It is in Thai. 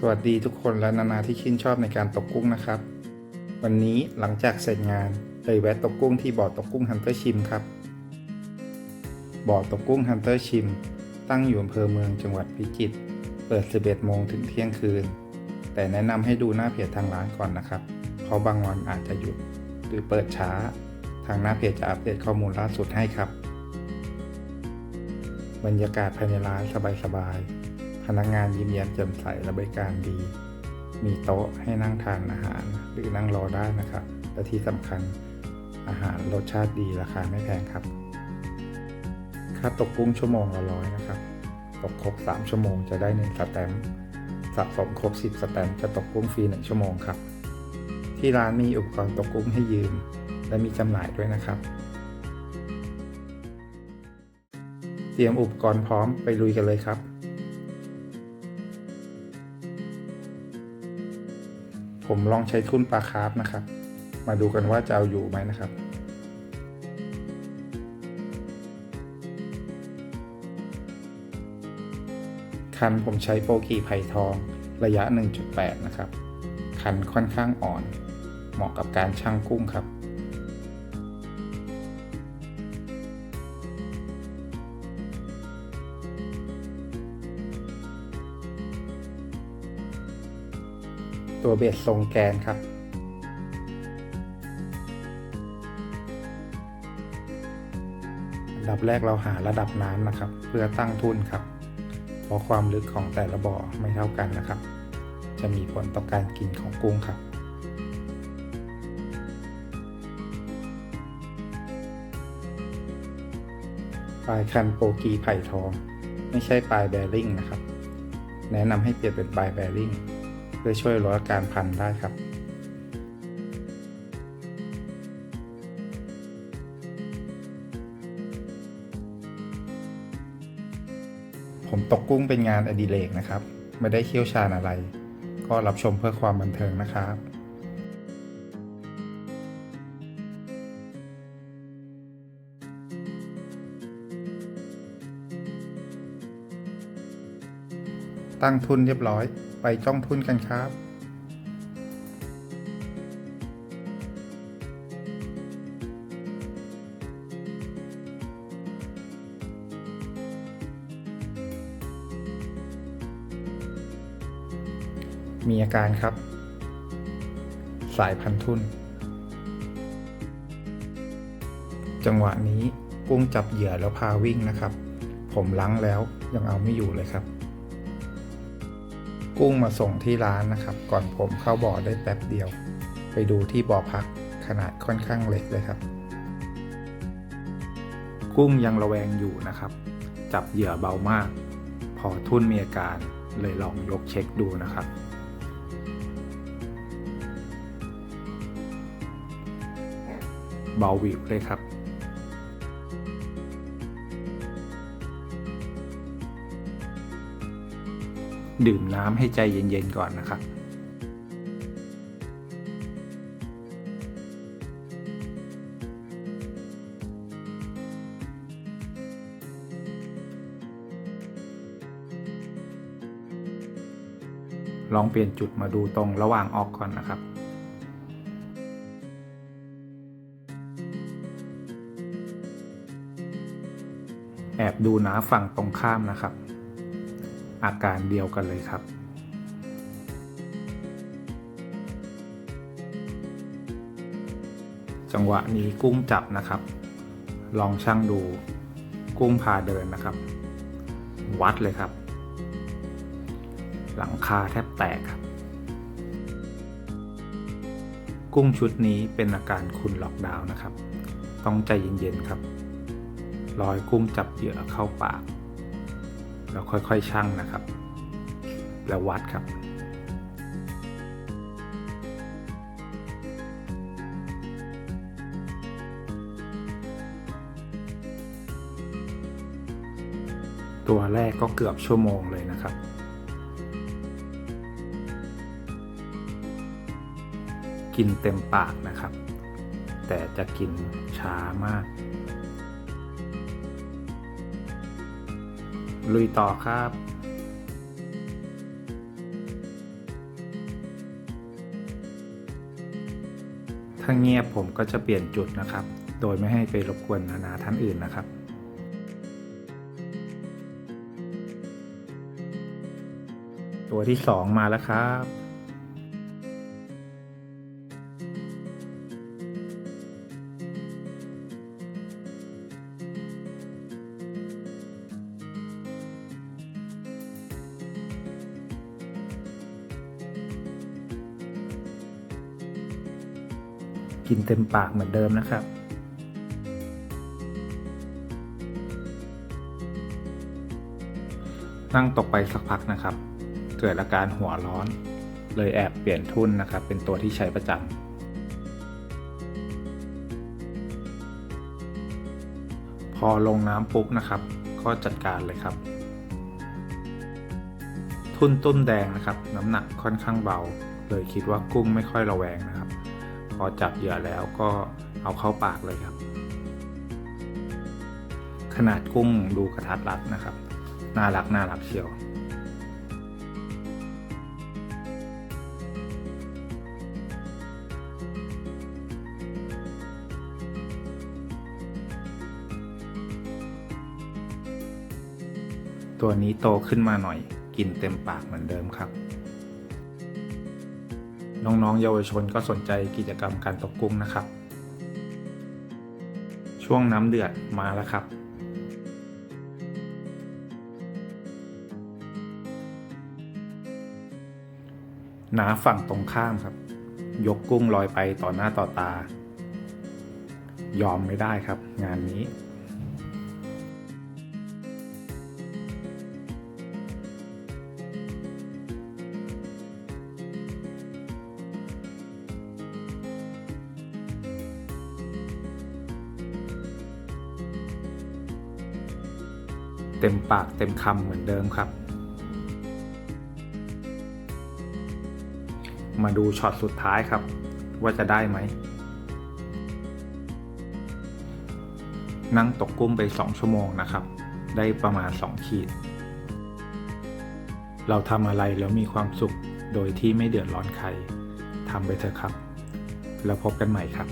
สวัสดีทุกคนและนานาที่ชื่นชอบในการตกกุ้งนะครับ วันนี้หลังจากเสร็จงานเลยแวะตกกุ้งที่บ่อตกกุ้งฮันเตอร์ชิมครับ บ่อตกกุ้งฮันเตอร์ชิม ตั้งอยู่อำเภอเมืองจังหวัดพิจิตร เปิด 11 โมงถึงเที่ยงคืน แต่แนะนำให้ดูหน้าเพจทางร้านก่อนนะครับ เพราะบางวันอาจจะหยุดหรือเปิดช้า ทางหน้าเพจจะอัปเดตข้อมูลล่าสุดให้ครับ บรรยากาศภายในร้านสบายๆ พนักงานยิ้มแย้มแจ่มใสและบริการดี มีโต๊ะให้นั่งทานอาหารหรือนั่งรอได้นะครับ และที่สำคัญอาหารรสชาติดีราคาไม่แพงครับ ค่าตกกุ้งชั่วโมงละร้อยนะครับ ตกครบ 3 ชั่วโมงจะได้1สแตมป์สะสมครบ 10 สแตมป์จะตกกุ้งฟรี 1 ชั่วโมงครับ ที่ร้านมีอุปกรณ์ตกกุ้งให้ยืม และมีจำหน่ายด้วยนะครับเตรียมอุปกรณ์พร้อมไปลุยกันเลยครับ ผมลองใช้ทุ่นปลาคาร์ฟนะครับ มาดูกันว่าจะเอาอยู่ไหมนะครับคันผมใช้โปรกีไผ่ทองระยะ 1.8 นะครับ คันค่อนข้างอ่อน เหมาะกับการช่างกุ้งครับ ตัวเบสทรงแกนครับ อันดับแรกเราหาระดับน้ำนะครับ เพื่อตั้งทุนครับ เพราะความลึกของแต่ละบ่อไม่เท่ากันนะครับ จะมีผลต่อการกินของกุ้งครับปลายคันโปกีไผ่ทอง ไม่ใช่ปลายแบริ่งนะครับ แนะนำให้เปลี่ยนเป็นปลายแบริ่ง พื่อช่วยลดอาการพันได้ครับผมตกกุ้งเป็นงานอดิเรกนะครับ ไม่ได้เชี่ยวชาญอะไร ก็รับชมเพื่อความบันเทิงนะครับ ตั้งทุนเรียบร้อย ไปจ้องทุนกันครับ มีอาการครับ สายพันทุนจังหวะนี้กุ้งจับเหยื่อแล้วพาวิ่งนะครับ ผมล้างแล้วยังเอาไม่อยู่เลยครับ กุ้งมาส่งที่ร้านนะครับ ก่อนผมเข้าบ่อได้แป๊บเดียว ไปดูที่บ่อพักขนาดค่อนข้างเล็กเลยครับ กุ้งยังระแวงอยู่นะครับ จับเหยื่อเบามาก พอทุ่นมีอาการเลยลองยกเช็คดูนะครับเบาวิวเลยครับ ดื่มน้ำให้ใจเย็นๆก่อนนะครับลองเปลี่ยนจุดมาดูตรงระหว่างออกก่อนนะครับ แอบดูน้าฝั่งตรงข้ามนะครับ อาการเดียวกันเลยครับจังหวะนี้กุ้งจับนะครับ ลองช่างดูกุ้งพาเดินนะครับ วัดเลยครับ หลังคาแทบแตกครับ กุ้งชุดนี้เป็นอาการคุณล็อกดาวน์นะครับ ต้องใจเย็นๆครับ รอยกุ้งจับเหยื่อเข้าปาก แล้วค่อยๆชั่งนะครับ แล้ววัดครับตัวแรกก็เกือบชั่วโมงเลยนะครับ กินเต็มปากนะครับ แต่จะกินช้ามาก ลุยต่อครับถ้าเงียบผมก็จะเปลี่ยนจุดนะครับ โดยไม่ให้ไปรบกวนนานาท่านอื่นนะครับ ตัวที่ 2 มาแล้วครับ กินเต็มปากเหมือนเดิมนะครับนั่งตกไปสักพักนะครับ เกิดอาการหัวร้อน เลยแอบเปลี่ยนทุ่นนะครับ เป็นตัวที่ใช้ประจำพอลงน้ำปุ๊บนะครับ ก็จัดการเลยครับ ทุ่นตุ้นแดงนะครับ น้ำหนักค่อนข้างเบา เลยคิดว่ากุ้งไม่ค่อยระแวงนะครับ อจับเหยื่อแล้วก็เอาเข้าปากเลยครับ ขนาดกุ้งดูกระทัดรัดนะครับ น่ารักน่ารักเชียวตัวนี้โตขึ้นมาหน่อย กินเต็มปากเหมือนเดิมครับ น้องๆ เยาวชนก็สนใจกิจกรรมการตกกุ้งนะครับ ช่วงน้ำเดือดมาแล้วครับ หนาฝั่งตรงข้ามครับ ยกกุ้งลอยไปต่อหน้าต่อตา ยอมไม่ได้ครับ งานนี้ เต็มปากเต็มคำเหมือนเดิมครับ มาดูช็อตสุดท้ายครับ ว่าจะได้ไหม นั่งตกกุ้งไป 2 ชั่วโมงนะครับ ได้ประมาณ 2 ขีด เราทำอะไรแล้วมีความสุขโดยที่ไม่เดือดร้อนใครทำไปเถอะครับ แล้วพบกันใหม่ครับ